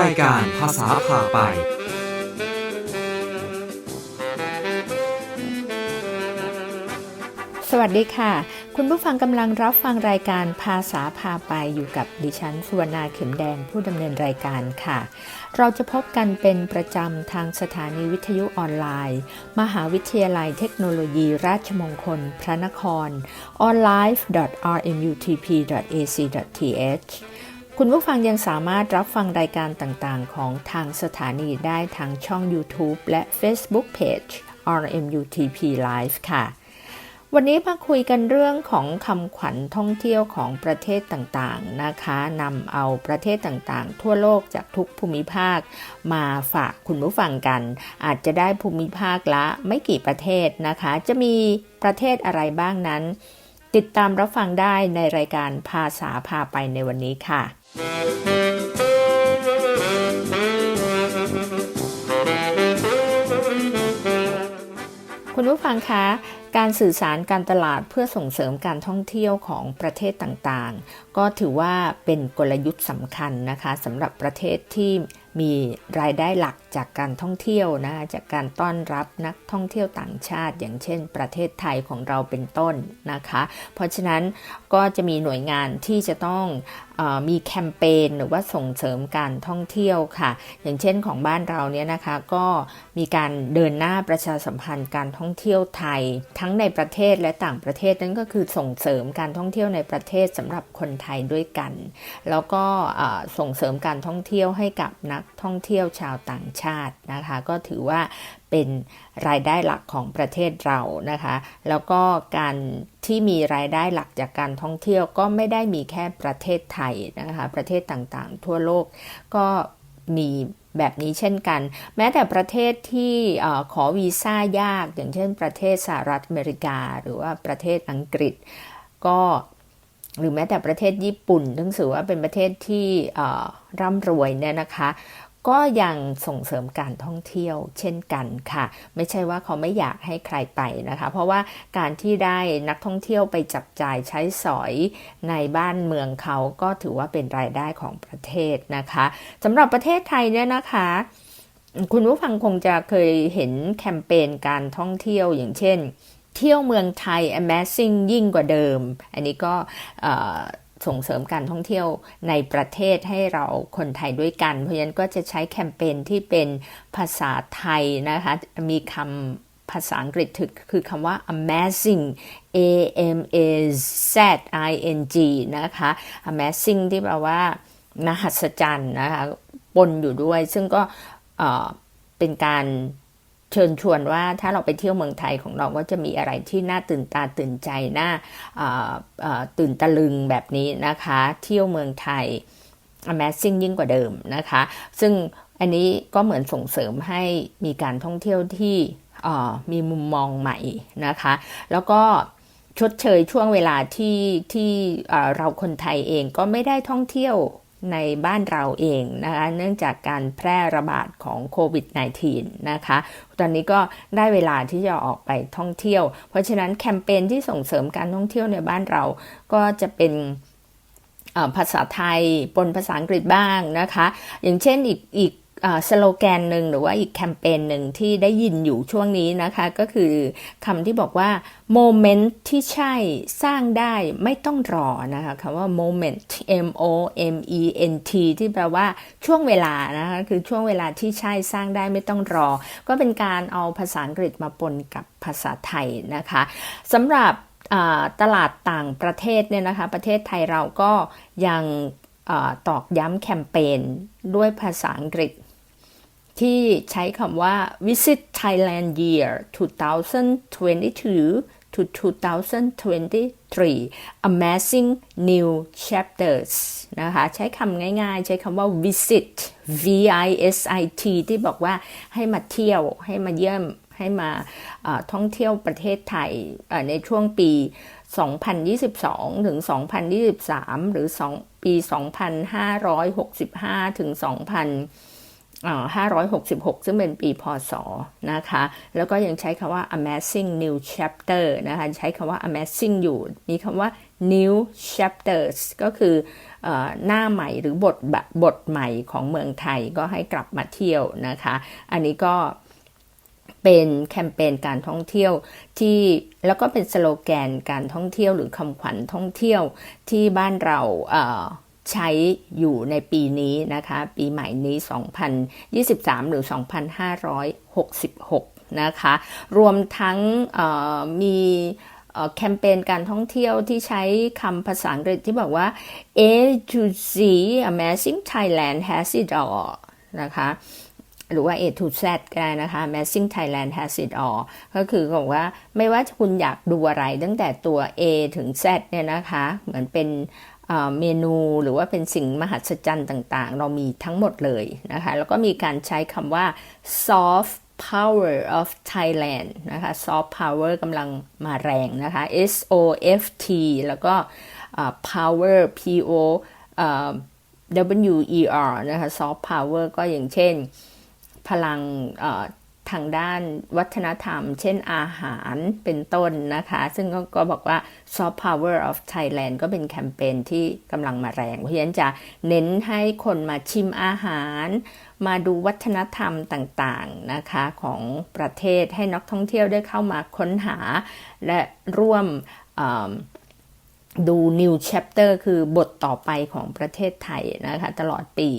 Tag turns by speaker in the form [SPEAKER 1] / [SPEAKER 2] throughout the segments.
[SPEAKER 1] รายการภาษาผ่าไป
[SPEAKER 2] สวัสดีค่ะ คุณผู้ฟังกำลังรับฟังรายการภาษาพาไปอยู่กับดิฉันสุวรรณาเข็มแดงผู้ดำเนินรายการค่ะ เราจะพบกันเป็นประจำทางสถานีวิทยุออนไลน์ มหาวิทยาลัยเทคโนโลยีราชมงคล พระนคร onlife.rmutp.ac.th คุณผู้ฟังยังสามารถรับฟังรายการต่างๆ ของทางสถานีได้ทางช่อง YouTube และ Facebook Page RMUTP Live ค่ะ วันนี้มาคุยกันเรื่องของคำขวัญท่องเที่ยวของประเทศต่างๆนะคะนำเอาประเทศต่างๆ ทั่วโลกจากทุกภูมิภาค มาฝากคุณผู้ฟังกัน อาจจะได้ภูมิภาคละไม่กี่ประเทศนะคะ จะมีประเทศอะไรบ้างนั้น ติดตามรับฟังได้ในรายการภาษาพาไปในวันนี้ค่ะ คุณผู้ฟังคะการสื่อสารการตลาดเพื่อส่งเสริมการท่องเที่ยวของประเทศต่างๆ ก็ถือว่าเป็นกลยุทธ์สำคัญนะคะสำหรับประเทศที่ มีรายได้หลักจากการท่องเที่ยวนะจากการต้อนรับนักท่องเที่ยวต่างชาติ อย่างเช่น ประเทศไทยของเราเป็นต้นนะคะ เพราะฉะนั้น ก็จะมีหน่วยงานที่จะต้องอมีแคมเปญหรือว่าส่งเสริมการท่องเที่ยวค่ะ อย่างเช่นของบ้านเราเนี่ยนะคะก็มีการเดินหน้าประชาสัมพันธ์การท่องเที่ยวไทย ทั้งในประเทศและต่างประเทศนั่นก็คือส่งเสริมการท่องเที่ยวในประเทศสำหรับคนไทยด้วยกัน แล้วก็ส่งเสริมการท่องเที่ยวให้กับนักท่องเที่ยวชาวต่างชาตินะคะ ก็ถือว่า เป็นรายได้หลักของประเทศเรานะคะ แล้วก็การที่มีรายได้หลักจากการท่องเที่ยวก็ไม่ได้มีแค่ประเทศไทยนะคะ ประเทศต่างๆ ทั่วโลกก็มีแบบนี้เช่นกัน แม้แต่ประเทศที่ขอวีซ่ายากอย่างเช่นประเทศสหรัฐอเมริกา หรือว่าประเทศอังกฤษ ก็หรือแม้แต่ประเทศญี่ปุ่นซึ่งถือว่าเป็นประเทศที่ร่ำรวยเนี่ยนะคะ ก็ยังส่งเสริมการท่องเที่ยวเช่นกันค่ะ ไม่ใช่ว่าเขาไม่อยากให้ใครไปนะคะ เพราะว่าการที่ได้นักท่องเที่ยวไปจับจ่ายใช้สอยในบ้านเมืองเขาก็ถือว่าเป็นรายได้ของประเทศนะคะสำหรับประเทศไทยเนี่ยนะคะคุณผู้ฟังคงจะเคยเห็นแคมเปญการท่องเที่ยวอย่างเช่น เที่ยวเมืองไทย Amazing ยิ่งกว่าเดิม อันนี้ก็ ส่งเสริมการท่องเที่ยวในประเทศให้เราคนไทยด้วยกัน เพราะฉะนั้นก็จะใช้แคมเปญที่เป็นภาษาไทยนะคะ มีคำภาษาอังกฤษคือคำว่า amazing a m a z i n g นะคะ amazing ที่แปลว่ามหัศจรรย์นะคะปนอยู่ด้วย ซึ่งก็เป็นการ เชิญชวนว่าถ้าเราไปเที่ยวเมืองไทยของเราก็จะมีอะไรที่น่าตื่นตาตื่นใจน่าตื่นตะลึงแบบนี้นะคะ เที่ยวเมืองไทย Amazing ยิ่งกว่าเดิมนะคะ ซึ่งอันนี้ก็เหมือนส่งเสริมให้มีการท่องเที่ยวที่มีมุมมองใหม่นะคะ แล้วก็ชดเชยช่วงเวลาที่ที่เราคนไทยเองก็ไม่ได้ท่องเที่ยว ในบ้านเราเองนะคะเนื่องจากการแพร่ระบาดของโควิด -19 นะคะตอนนี้ก็ได้เวลาที่จะออกไปท่องเที่ยว เพราะฉะนั้นแคมเปญที่ส่งเสริมการท่องเที่ยวในบ้านเราก็จะเป็นภาษาไทยปนภาษาอังกฤษบ้างนะคะ อย่างเช่นอีกอีก สโลแกนหนึ่งหรือว่าอีกแคมเปญหนึ่งที่ได้ยินอยู่ช่วงนี้นะคะ ก็คือคำที่บอกว่าโมเมนต์ที่ใช่สร้างได้ไม่ต้องรอนะคะคำว่า moment m o m e n t ที่แปลว่าช่วงเวลานะคะคือช่วงเวลาที่ใช่สร้างได้ไม่ต้องรอ ก็เป็นการเอาภาษาอังกฤษมาปนกับภาษาไทยนะคะสำหรับตลาดต่างประเทศเนี่ยนะคะ ประเทศไทยเราก็ยังตอกย้ำแคมเปญด้วยภาษาอังกฤษ ที่ใช้คำว่า visit Thailand year 2022 to 2023 amazing new chapters นะคะ ใช้คำง่ายๆ ใช้คำว่า visit v i s i t ที่บอกว่าให้มาเที่ยว ให้มาเยี่ยม ให้มาท่องเที่ยวประเทศไทยในช่วงปี 2022 ถึง 2023 หรือ 2 ปี 2565 ถึง 2000 566 ซึ่งเป็นปีพศนะคะ แล้วก็ยังใช้คำว่า amazing new chapter นะคะ ใช้คำว่า amazing อยู่ มีคำว่า new chapters ก็คืออหน้าใหม่หรือบทแบบบทใหม่ของเมืองไทยก็ให้กลับมาเที่ยวนะคะ อันนี้ก็เป็นแคมเปญการท่องเที่ยวที่แล้วก็เป็นสโลแกนการท่องเที่ยวหรือคำขวัญท่องเที่ยวที่บ้านเราเใช้อยู่ในปีนี้นะคะ ปีใหม่นี้ 2023 หรือ 2566 นะคะ รวมทั้งมีแคมเปญการท่องเที่ยวที่ใช้คำภาษาอังกฤษที่บอกว่า A to Z Amazing Thailand has it all นะคะหรือว่า A to Z ก็ได้นะคะ Amazing Thailand has it all ก็คือบอกว่าไม่ว่าคุณอยากดูอะไรตั้งแต่ตัว A ถึง Z เนี่ยนะคะ เหมือนเป็น เมนูหรือว่าเป็นสิ่งมหัศจรรย์ต่างๆ เรามีทั้งหมดเลยนะคะ แล้วก็มีการใช้คำว่า soft power of Thailand นะคะ soft power กำลังมาแรงนะคะ S O F T แล้วก็ power P O W E R นะคะ soft power ก็อย่างเช่น พลัง ทางด้านวัฒนธรรม เช่นอาหารเป็นต้นนะคะ ซึ่งก็ก็บอกว่า soft power of Thailand ก็เป็นแคมเปญที่กำลังมาแรง เพราะฉะนั้นจะเน้นให้คนมาชิมอาหาร มาดูวัฒนธรรมต่างๆนะคะของประเทศให้นักท่องเที่ยวได้เข้ามาค้นหา และร่วมดู new chapter คือบทต่อไปของประเทศไทยนะคะ ตลอดปี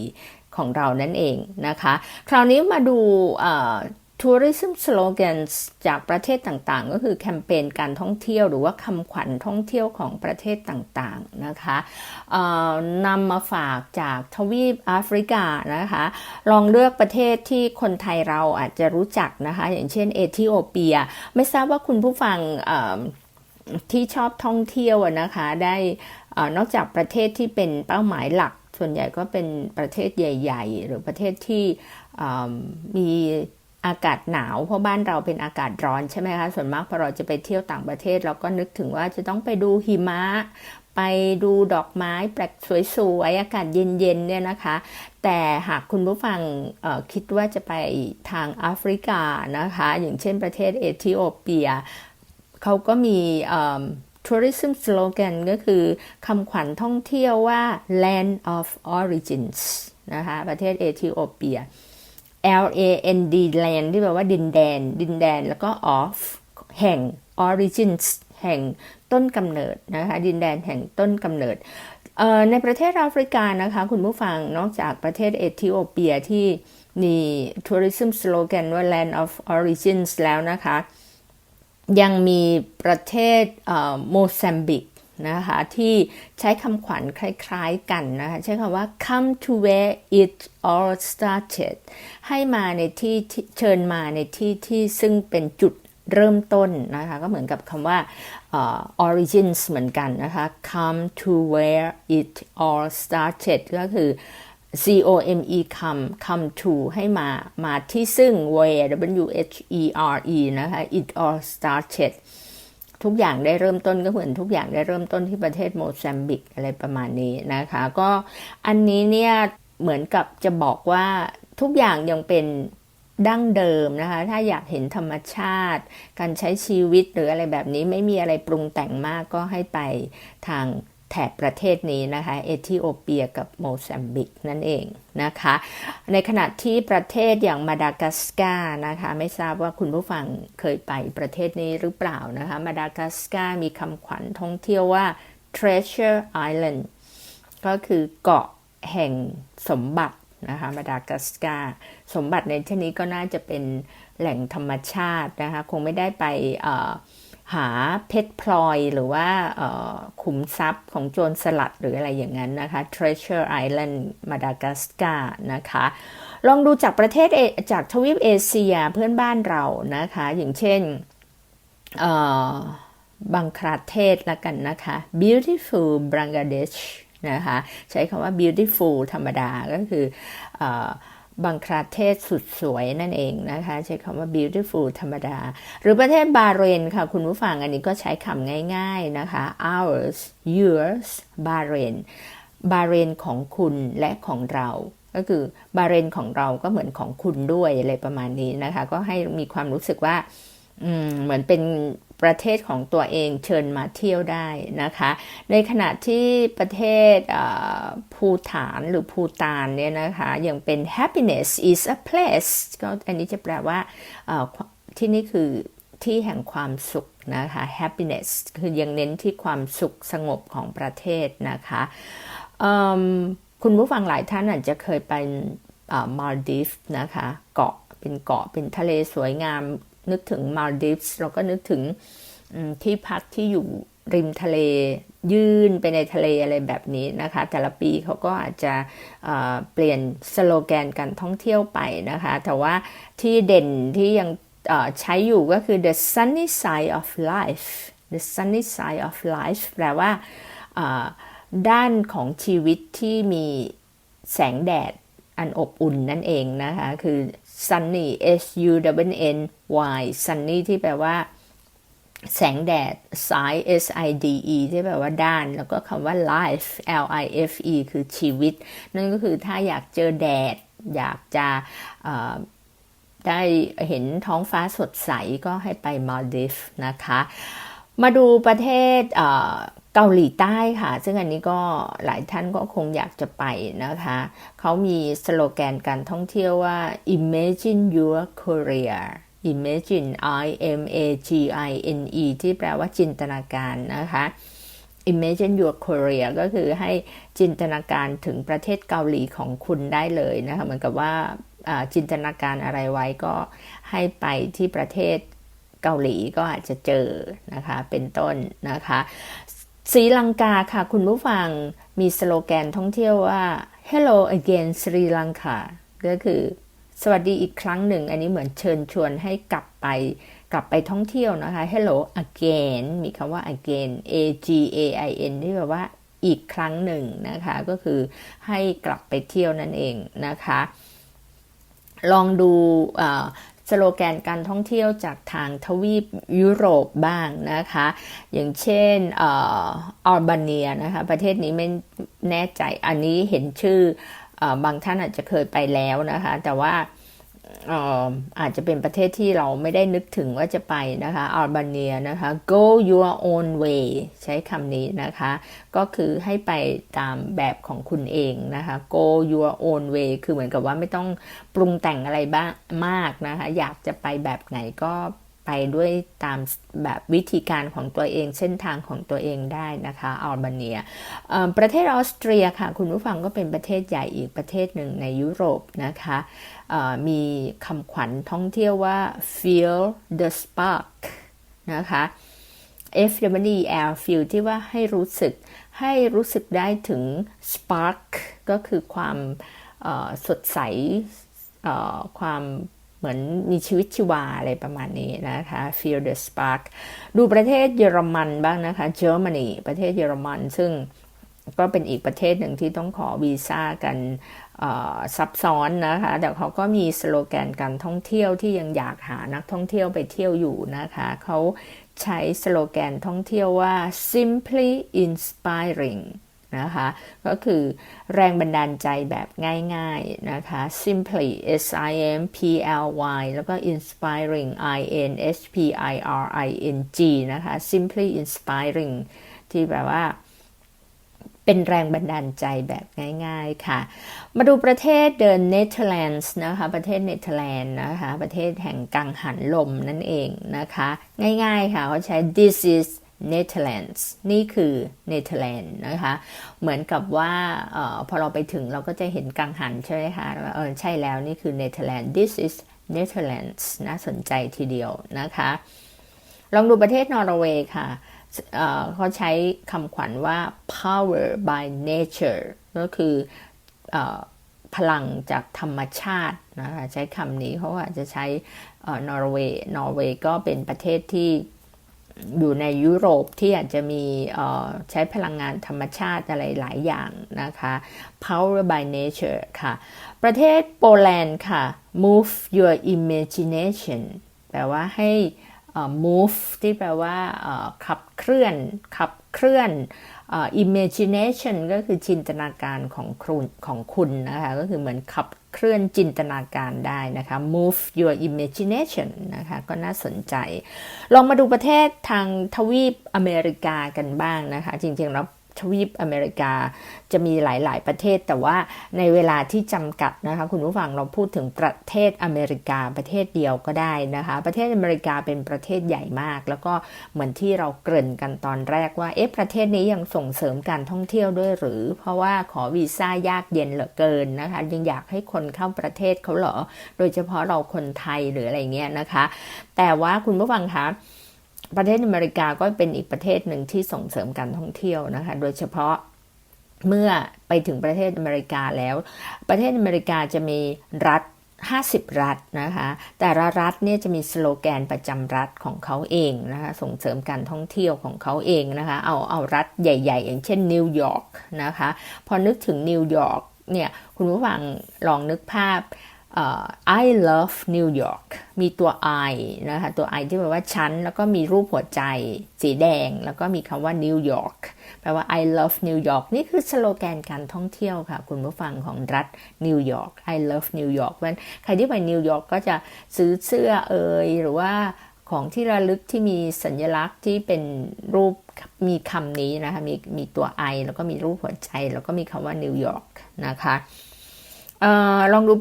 [SPEAKER 2] ของเรานั่นเองนะคะ คราวนี้มาดู tourism slogans จากประเทศต่างๆ ก็คือแคมเปญการท่องเที่ยวหรือว่าคำขวัญท่องเที่ยวของประเทศต่างๆนะคะนำมาฝากจากทวีปแอฟริกานะคะ ลองเลือกประเทศที่คนไทยเราอาจจะรู้จักนะคะ อย่างเช่นเอธิโอเปีย ไม่ทราบว่าคุณผู้ฟังที่ชอบท่องเที่ยวนะคะ ได้อนอกจากประเทศที่เป็นเป้าหมายหลัก ส่วนใหญ่ก็เป็นประเทศใหญ่ ๆ หรือประเทศที่มี อากาศหนาวเพราะบ้านเราเป็นอากาศร้อนใช่ไหมคะส่วนมากพอเราจะไปเที่ยวต่างประเทศ เราก็นึกถึงว่าจะต้องไปดูหิมะ ไปดูดอกไม้แปลกสวยๆอากาศเย็นๆเนี่ยนะคะ แต่หากคุณผู้ฟังคิดว่าจะไปทางแอฟริกานะคะ อย่างเช่นประเทศเอธิโอเปียเขาก็มีเอ่อ tourism slogan ก็คือคำขวัญท่องเที่ยวว่า land of origins นะคะ ประเทศเอธิโอเปีย L A N D land ที่แปลว่าดินแดน ดินแดน แล้วก็ of แห่ง origins แห่งต้นกำเนิดนะคะ ดินแดนแห่งต้นกำเนิด ในประเทศแอฟริกานะคะ คุณผู้ฟังนอกจากประเทศเอธิโอเปียที่มี tourism slogan ว่า land of origins แล้วนะคะ ยังมีประเทศโมซัมบิก นะคะที่ใช้คำขวัญคล้ายๆกันนะคะใช้คำว่า come to where it all started ให้มาในที่เชิญมาในที่ที่ซึ่งเป็นจุดเริ่มต้นนะคะก็เหมือนกับคำว่าเอ่อ origins เหมือนกันนะคะ come to where it all started ก็คือ C O M E come come to ให้มา มาที่ซึ่ง where W H E R E นะคะ it all started ทุกอย่างได้เริ่มต้นก็เหมือนทุกอย่างได้เริ่มต้นที่ประเทศโมซัมบิกอะไรประมาณนี้นะคะ ก็อันนี้เนี่ยเหมือนกับจะบอกว่าทุกอย่างยังเป็นดั้งเดิมนะคะ ถ้าอยากเห็นธรรมชาติ การใช้ชีวิตหรืออะไรแบบนี้ไม่มีอะไรปรุงแต่งมากก็ให้ไปทาง แถบประเทศนี้นะคะเอธิโอเปียกับโมซัมบิกนั่นเองนะคะ ในขณะที่ประเทศอย่างมาดากัสการ์นะคะไม่ทราบว่าคุณผู้ฟังเคยไปประเทศนี้หรือเปล่านะคะมาดากัสการ์มีคำขวัญท่องเที่ยวว่า treasure island ก็คือเกาะแห่งสมบัตินะคะมาดากัสการ์สมบัติในที่นี้ก็น่าจะเป็นแหล่งธรรมชาตินะคะคงไม่ได้ไปเอ่อ หาเพชรพลอยหรือว่าขุมทรัพย์ของโจรสลัดหรืออะไรอย่างนั้นนะคะ Treasure Island มาดากัสการ์นะคะ ลองดูจากประเทศเจากทวีปเอเชียเพื่อนบ้านเรานะคะ อย่างเช่นบังคลาเทศละกันนะคะ beautiful Bangladesh นะคะ ใช้คำว่า beautiful ธรรมดาก็คืออ บังคลาเทศสุดสวยนั่นเองนะคะ ใช้คำว่า beautiful ธรรมดา หรือประเทศบาเรนค่ะ คุณผู้ฟังอันนี้ก็ใช้คำง่ายๆนะคะ ours yours บาเรนบาเรนของคุณและของเราก็คือบาเรนของเราก็เหมือนของคุณด้วยอะไรประมาณนี้นะคะ ก็ให้มีความรู้สึกว่าเหมือนเป็น ประเทศของตัวเองเชิญมาเที่ยวได้นะคะ ในขณะที่ประเทศภูฐานหรือภูตานเนี่ยนะคะยังเป็น happiness is a place ก็อันนี้จะแปลว่าที่นี่คือที่แห่งความสุขนะคะ happiness คือยังเน้นที่ความสุขสงบของประเทศนะคะคุณผู้ฟังหลายท่านอาจจะเคยไปมาลดีฟนะคะ เกาะเป็นเกาะเป็นทะเลสวยงาม นึกถึงมาลดีฟส์เราก็นึกถึงที่พักที่อยู่ริมทะเลยื่นไปในทะเลอะไรแบบนี้นะคะ แต่ละปีเขาก็อาจจะเเปลี่ยนสโลแกนการท่องเที่ยวไปนะคะ แต่ว่าที่เด่นที่ยังใช้อยู่ก็คือ the sunny side of life the sunny side of life แปลว่าด้านของชีวิตที่มีแสงแดดอันอบอุ่นนั่นเองนะคะ คือ sunny s u w n y sunny ที่แปลว่า แสงแดด side s i d e ที่แปลว่าด้าน แล้วก็คำว่า life l i f e คือชีวิต นั่นก็คือถ้าอยากเจอแดด อยากจะได้เห็นท้องฟ้าสดใสก็ให้ไปมาลดีฟนะคะ มาดูประเทศ เกาหลีใต้ค่ะ ซึ่งอันนี้ก็หลายท่านก็คงอยากจะไปนะคะ เขามีสโลแกนการท่องเที่ยวว่า imagine your Korea imagine I M A G I N E ที่แปลว่าจินตนาการนะคะ imagine your Korea ก็คือให้จินตนาการถึงประเทศเกาหลีของคุณได้เลยนะคะ เหมือนกับว่าอ่าจินตนาการอะไรไว้ก็ให้ไปที่ประเทศเกาหลีก็อาจจะเจอนะคะ เป็นต้นนะคะ ศรีลังกาค่ะคุณผู้ฟังมีสโลแกนท่องเที่ยวว่า Hello again สรีลังกาก็คือ สวัสดีอีกครั้งหนึ่ง อันนี้เหมือนเชิญชวนให้กลับไป กลับไปท่องเที่ยวนะคะ Hello again มีคำว่า again a g a i n ที่แปลว่าอีกครั้งหนึ่งนะคะ ก็คือให้กลับไปเที่ยวนั่นเองนะคะ ลองดู สโลแกนการท่องเที่ยวจากทางทวีปยุโรปบ้างนะคะ อย่างเช่นอัลบาเนียนะคะ ประเทศนี้ไม่แน่ใจอันนี้เห็นชื่อบางท่านอาจจะเคยไปแล้วนะคะ แต่ว่า อาจจะเป็นประเทศที่เราไม่ได้นึกถึงว่าจะไปนะคะอัลบาเนียนะคะ go your own way ใช้คำนี้นะคะ ก็คือให้ไปตามแบบของคุณเองนะคะ go your own way คือเหมือนกับว่าไม่ต้องปรุงแต่งอะไรบ้างมากนะคะ อยากจะไปแบบไหนก็ไปด้วยตามแบบวิธีการของตัวเองเส้นทางของตัวเองได้นะคะอัลบาเนียประเทศออสเตรียค่ะ คุณผู้ฟังก็เป็นประเทศใหญ่อีกประเทศหนึ่งในยุโรปนะคะ มีคำขวัญท่องเที่ยวว่า feel the spark นะคะ F W E L feel ที่ว่าให้รู้สึก ให้รู้สึกได้ถึง spark ก็คือความสดใสความเหมือนมีชีวิตชีวาอะไรประมาณนี้นะคะ feel the spark ดูประเทศเยอรมันบ้างนะคะ Germany ประเทศเยอรมันซึ่งก็เป็นอีกประเทศหนึ่งที่ต้องขอวีซ่ากัน ซับซ้อนนะคะแต่เขาก็มีสโลแกนการท่องเที่ยวที่ยังอยากหานักท่องเที่ยวไปเที่ยวอยู่นะคะเขาใช้สโลแกนท่องเที่ยวว่า simply inspiring นะคะก็คือแรงบันดาลใจแบบง่ายๆนะคะ simply s i m p l y แล้วก็ inspiring i n s p i r i n g นะคะ simply inspiring ที่แปลว่า เป็นแรงบันดาลใจแบบง่ายๆค่ะ มาดูประเทศเดินเนเธอร์แลนด์นะคะ ประเทศเนเธอร์แลนด์นะคะ ประเทศแห่งกังหันลมนั่นเองนะคะ ง่ายๆค่ะเขาใช้ this is Netherlands นี่คือเนเธอร์แลนด์นะคะ เหมือนกับว่าออพอเราไปถึงเราก็จะเห็นกังหันใช่ไหมคะเออใช่แล้วนี่คือเนเธอร์แลนด์ this is Netherlands น่าสนใจทีเดียวนะคะ ลองดูประเทศนอร์เวย์ค่ะ เขาใช้คำขวัญว่า power by nature ก็คืออพลังจากธรรมชาตินะคะใช้คำนี้เขาอาจจะใช้นอร์เวย์นอร์เวย์ก็เป็นประเทศที่อยู่ในยุโรปที่อาจจะมีใช้พลังงานธรรมชาติอะไรหลายอย่างนะคะ power by nature ค่ะ ประเทศโปแลนด์ค่ะ move your imagination แปลว่าให้ move ที่แปลว่าขับเคลื่อน ขับเคลื่อนอ imagination ก็คือจินตนาการของคุณของคุณนะคะก็คือเหมือนขับเคลื่อนจินตนาการได้นะคะ move your imagination นะคะก็น่าสนใจ ลองมาดูประเทศทางทวีปอเมริกากันบ้างนะคะ จริงๆแล้ว ทวีปอเมริกา จะมีหลาย ๆ ประเทศ แต่ว่าในเวลาที่จำกัดนะคะคุณผู้ฟังเราพูดถึงประเทศอเมริกาประเทศเดียวก็ได้นะคะ ประเทศอเมริกาเป็นประเทศใหญ่มาก แล้วก็เหมือนที่เราเกริ่นกันตอนแรกว่าเอ๊ะประเทศนี้ยังส่งเสริมการท่องเที่ยวด้วยหรือ เพราะว่าขอวีซ่ายากเย็นเหลือเกินนะคะยังอยากให้คนเข้าประเทศเขาเหรอ โดยเฉพาะเราคนไทยหรืออะไรเงี้ยนะคะ แต่ว่าคุณผู้ฟังคะ ประเทศอเมริกาก็เป็นอีกประเทศหนึ่งที่ส่งเสริมการท่องเที่ยวนะคะ โดยเฉพาะเมื่อไปถึงประเทศอเมริกาแล้ว ประเทศอเมริกาจะมีรัฐ 50 รัฐนะคะ แต่ละรัฐเนี่ยจะมีสโลแกนประจำรัฐของเขาเองนะคะส่งเสริมการท่องเที่ยวของเขาเองนะคะเอาเอารัฐใหญ่ ๆ อย่างเช่นนิวยอร์กนะคะ พอนึกถึงนิวยอร์กเนี่ยคุณผู้ฟังลองนึกภาพ I love New York มีตัว I นะคะตัว I ที่แปลว่าฉัน แล้วก็มีรูปหัวใจสีแดง แล้วก็มีคำว่า New York แปลว่า I love New York นี่คือสโลแกนการท่องเที่ยวค่ะ คุณผู้ฟังของรัฐนิวยอร์ก I love New York วันใครที่ไปนิวยอร์กก็จะซื้อเสื้อเอ่ยหรือว่าของที่ระลึกที่มีสัญลักษณ์ที่เป็นรูปมีคำนี้นะคะมีมีตัว I แล้วก็มีรูปหัวใจ แล้วก็มีคำว่านิวยอร์กนะคะ ออลองดู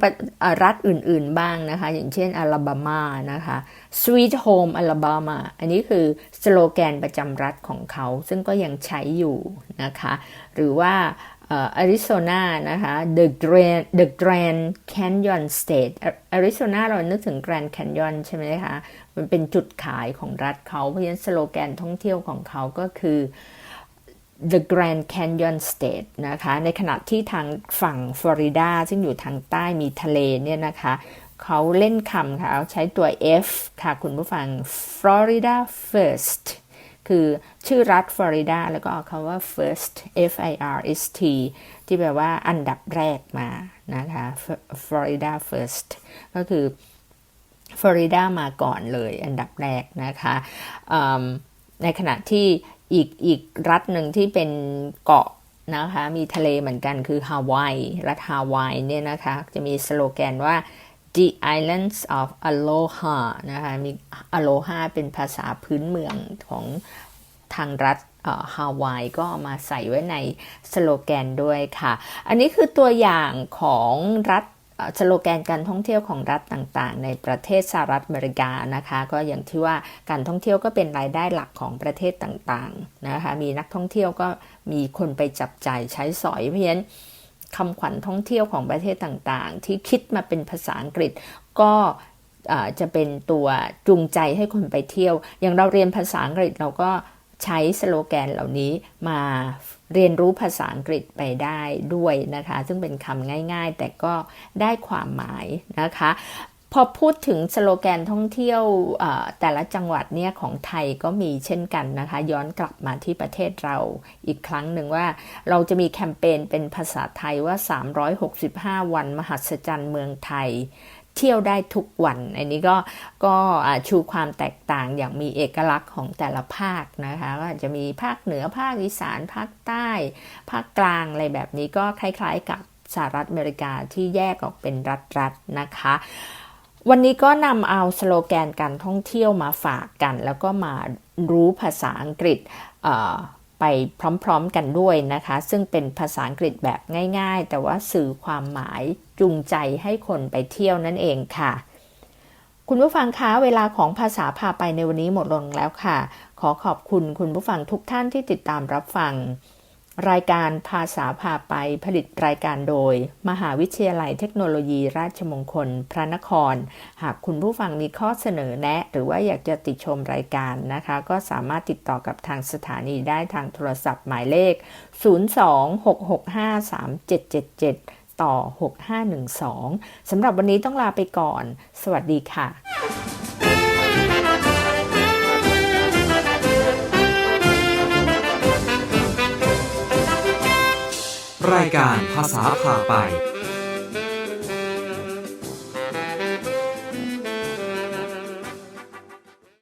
[SPEAKER 2] รัฐอื่นๆบ้างนะคะ อย่างเช่นอลาบามานะคะ Sweet Home Alabama อันนี้คือสโลแกนประจำรัฐของเขา ซึ่งก็ยังใช้อยู่นะคะ หรือว่าอาริโซนานะคะ The Grand The Grand Canyon State อาริโซนาเรานึกถึง Grand Canyon ใช่ไหมคะ มันเป็นจุดขายของรัฐเขา เพราะฉะนั้นสโลแกนท่องเที่ยวของเขาก็คือ The Grand Canyon State นะคะ ในขณะที่ทางฝั่งฟลอริดาซึ่งอยู่ทางใต้มีทะเลเนี่ยนะคะเขาเล่นคำค่ะใช้ตัว F ค่ะ คุณผู้ฟัง Florida First คือชื่อรัฐฟลอริดาแล้วก็เอาคำว่า first F I R S T ที่แปลว่าอันดับแรกมานะคะ Florida First ก็คือฟลอริดามาก่อนเลยอันดับแรกนะคะในขณะที่ อีกอีกรัฐหนึ่งที่เป็นเกาะนะคะ มีทะเลเหมือนกันคือฮาวาย รัฐฮาวายเนี่ยนะคะ จะมีสโลแกนว่า the islands of aloha นะคะ มี aloha เป็นภาษาพื้นเมืองของทางรัฐฮาวายก็มาใส่ไว้ในสโลแกนด้วยค่ะ อันนี้คือตัวอย่างของรัฐ สโลแกนการท่องเที่ยวของรัฐต่างๆ ในประเทศสหรัฐอเมริกานะคะ ก็อย่างที่ว่าการท่องเที่ยวก็เป็นรายได้หลักของประเทศต่างๆนะคะมีนักท่องเที่ยวก็มีคนไปจับใจ่ายใช้สอยเพราะฉะนั้นคำขวัญท่องเที่ยวของประเทศต่างๆ ที่คิดมาเป็นภาษาอังกฤษก็จะเป็นตัวจูงใจให้คนไปเที่ยว อย่างเราเรียนภาษาอังกฤษเราก็ใช้สโลแกนเหล่านี้มา เรียนรู้ภาษาอังกฤษไปได้ด้วยนะคะ ซึ่งเป็นคำง่าย ๆ แต่ก็ได้ความหมายนะคะพอพูดถึงสโลแกนท่องเที่ยวแต่ละจังหวัดเนี่ยของไทยก็มีเช่นกันนะคะ ย้อนกลับมาที่ประเทศเราอีกครั้งหนึ่งว่าเราจะมีแคมเปญเป็นภาษาไทยว่า 365 วันมหัศจรรย์เมืองไทย เที่ยวได้ทุกวัน อันนี้ก็ก็ชูความแตกต่างอย่างมีเอกลักษณ์ของแต่ละภาคนะคะก็จะมีภาคเหนือภาคอีสานภาคใต้ ภาคกลางอะไรแบบนี้ก็คล้ายๆกับสหรัฐอเมริกาที่แยกออกเป็นรัฐๆนะคะวันนี้ก็นำเอาสโลแกนการท่องเที่ยวมาฝากกัน แล้วก็มารู้ภาษาอังกฤษ ไปพร้อมๆกันด้วยนะคะ ซึ่งเป็นภาษาอังกฤษแบบง่าย ๆ แต่ว่าสื่อความหมายจูงใจให้คนไปเที่ยวนั่นเองค่ะ คุณผู้ฟังคะเวลาของภาษาพาไปในวันนี้หมดลงแล้วค่ะ ขอขอบคุณคุณผู้ฟังทุกท่านที่ติดตามรับฟัง รายการภาษาพาไปผลิตรายการโดย มหาวิทยาลัยเทคโนโลยีราชมงคล พระนคร หากคุณผู้ฟังมีข้อเสนอแนะ หรือว่าอยากจะติดชมรายการนะคะ ก็สามารถติดต่อกับทางสถานีได้ทางโทรศัพท์หมายเลข 026653777 ต่อ 6512 สำหรับวันนี้ต้องลาไปก่อน สวัสดีค่ะ
[SPEAKER 1] รายการภาษาผ่าไป